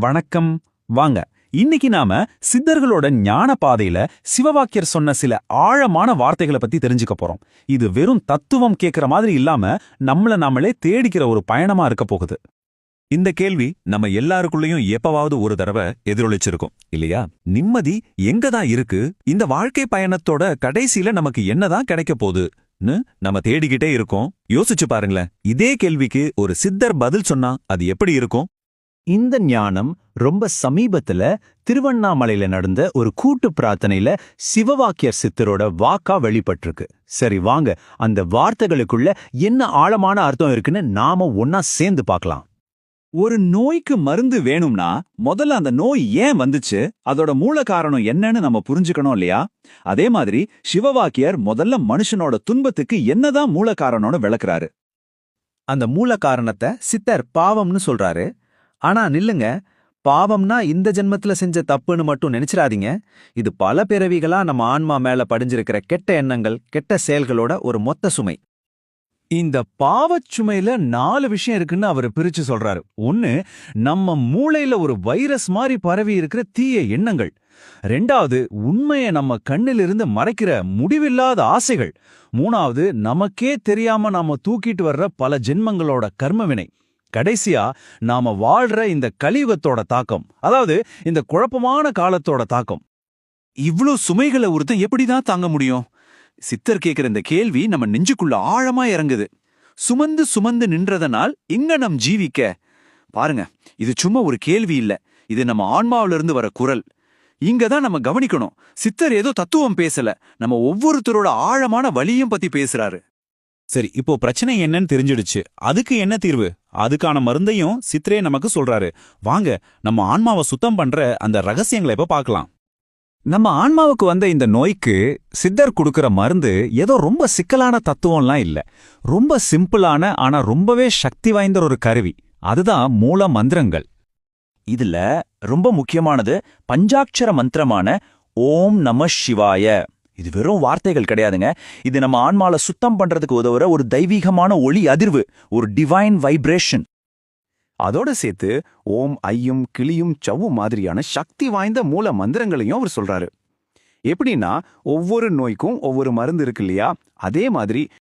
வணக்கம். வாங்க. இன்னைக்கு நாம சித்தர்களோட ஞான பாதையில சிவவாக்கியர் சொன்ன சில ஆழமான வார்த்தைகளை பத்தி தெரிஞ்சுக்க போறோம். இது வெறும் தத்துவம் கேட்கிற மாதிரி இல்லாம நம்மள நாமளே தேடிக்கிற ஒரு பயணமா இருக்க போகுது. இந்த கேள்வி நம்ம எல்லாருக்குள்ளயும் எப்பவாவது ஒரு தடவை எதிரொலிச்சிருக்கும் இல்லையா? நிம்மதி எங்க தான் இருக்கு? இந்த வாழ்க்கை பயணத்தோட கடைசியில நமக்கு என்னதான் கிடைக்க போகுதுன்னு நம்ம தேடிக்கிட்டே இருக்கோம். யோசிச்சு பாருங்களேன். இதே கேள்விக்கு ஒரு சித்தர் பதில் சொன்னா அது எப்படி இருக்கும்? இந்த ஞானம் ரொம்ப சமீபத்துல திருவண்ணாமலையில நடந்த ஒரு கூட்டு பிரார்த்தனையில சிவவாக்கியர் சித்தரோட வாக்கா வெளிப்பட்டிருக்கு. சரி வாங்க. அந்த வார்த்தைகளுக்குள்ள என்ன ஆழமான அர்த்தம் இருக்குன்னு நாம ஒன்னா சேர்ந்து பார்க்கலாம். ஒரு நோய்க்கு மருந்து வேணும்னா முதல்ல அந்த நோய் ஏன் வந்துச்சு? அதோட மூல காரணம் என்னன்னு நம்ம புரிஞ்சுக்கணும் இல்லையா? அதே மாதிரி சிவவாக்கியர் முதல்ல மனுஷனோட துன்பத்துக்கு என்னதான் மூல காரணம்னு விளக்குறாரு? அந்த மூல காரணத்தை சித்தர் பாவம்னு சொல்றாரு. ஆனா நில்லுங்க பாவம்னா இந்த ஜென்மத்துல செஞ்ச தப்புன்னு மட்டும் நினைச்சிடாதீங்க இது பல பிறவிகளா நம்ம ஆன்மா மேல படிஞ்சிருக்கிற கெட்ட எண்ணங்கள் கெட்ட செயல்களோட ஒரு மொத்த சுமை. இந்த பாவச்சுமையில நாலு விஷயம் இருக்குன்னு அவர் பிரிச்சு சொல்றாரு. ஒன்னு நம்ம மூளையில ஒரு வைரஸ் மாதிரி பரவி இருக்கிற தீய எண்ணங்கள். ரெண்டாவது உண்மையை நம்ம கண்ணிலிருந்து மறைக்கிற முடிவில்லாத ஆசைகள். மூணாவது நமக்கே தெரியாம நாம தூக்கிட்டு வர்ற பல ஜென்மங்களோட கர்மவினை கடைசியா நாம வாழ்ற இந்த கலியுகத்தோட தாக்கம் அதாவது இந்த குழப்பமான காலத்தோட தாக்கம். இவ்ளோ சுமைகளை ஒருத்தன் எப்படிதான் தாங்க முடியும்? சித்தர் கேக்குற இந்த கேள்வி நம்ம நெஞ்சுக்குள்ள ஆழமா இறங்குது. சுமந்து சுமந்து நின்றதனால் எங்க நம் ஜீவிக்க? பாருங்க இது சும்மா ஒரு கேள்வி இல்ல. இது நம்ம ஆன்மாவிலிருந்து வர குரல். இங்க தான் நம்ம கவனிக்கணும். சித்தர் ஏதோ தத்துவம் பேசல. நம்ம ஒவ்வொருத்தரோட ஆழமான வழியும் பத்தி பேசுறாரு. சரி இப்போ பிரச்சனை என்னன்னு தெரிஞ்சிடுச்சு. அதுக்கு என்ன தீர்வு? அதுக்கான மருந்தையும் சித்ரே நமக்கு சொல்றாரு. வாங்க நம்ம ஆன்மாவை சுத்தம் பண்ற அந்த ரகசியங்களை இப்ப பார்க்கலாம். நம்ம ஆன்மாவுக்கு வந்த இந்த நோய்க்கு சித்தர் கொடுக்கிற மருந்து ஏதோ ரொம்ப சிக்கலான தத்துவம்லாம் இல்ல. ரொம்ப சிம்பிளான ஆனா ரொம்பவே சக்தி வாய்ந்த ஒரு கருவி. அதுதான் மூல மந்திரங்கள். இதுல ரொம்ப முக்கியமானது பஞ்சாட்சர மந்திரமான ஓம் நம சிவாய. இது வெறும் வார்த்தைகள் கிடையாதுங்க. இது நம்ம ஆன்மால சுத்தம் பண்றதுக்கு உதவுற ஒரு தெய்வீகமான ஒளி அதிர்வு ஒரு டிவைன் வைப்ரேஷன் அதோட சேர்த்து ஓம் ஐயும் கிளியும் சவ்வும் மாதிரியான சக்தி வாய்ந்த மூல மந்திரங்களையும் அவர் சொல்றாரு. எப்படின்னா ஒவ்வொரு நோய்க்கும் ஒவ்வொரு மருந்து இருக்கு இல்லையா? அதே மாதிரி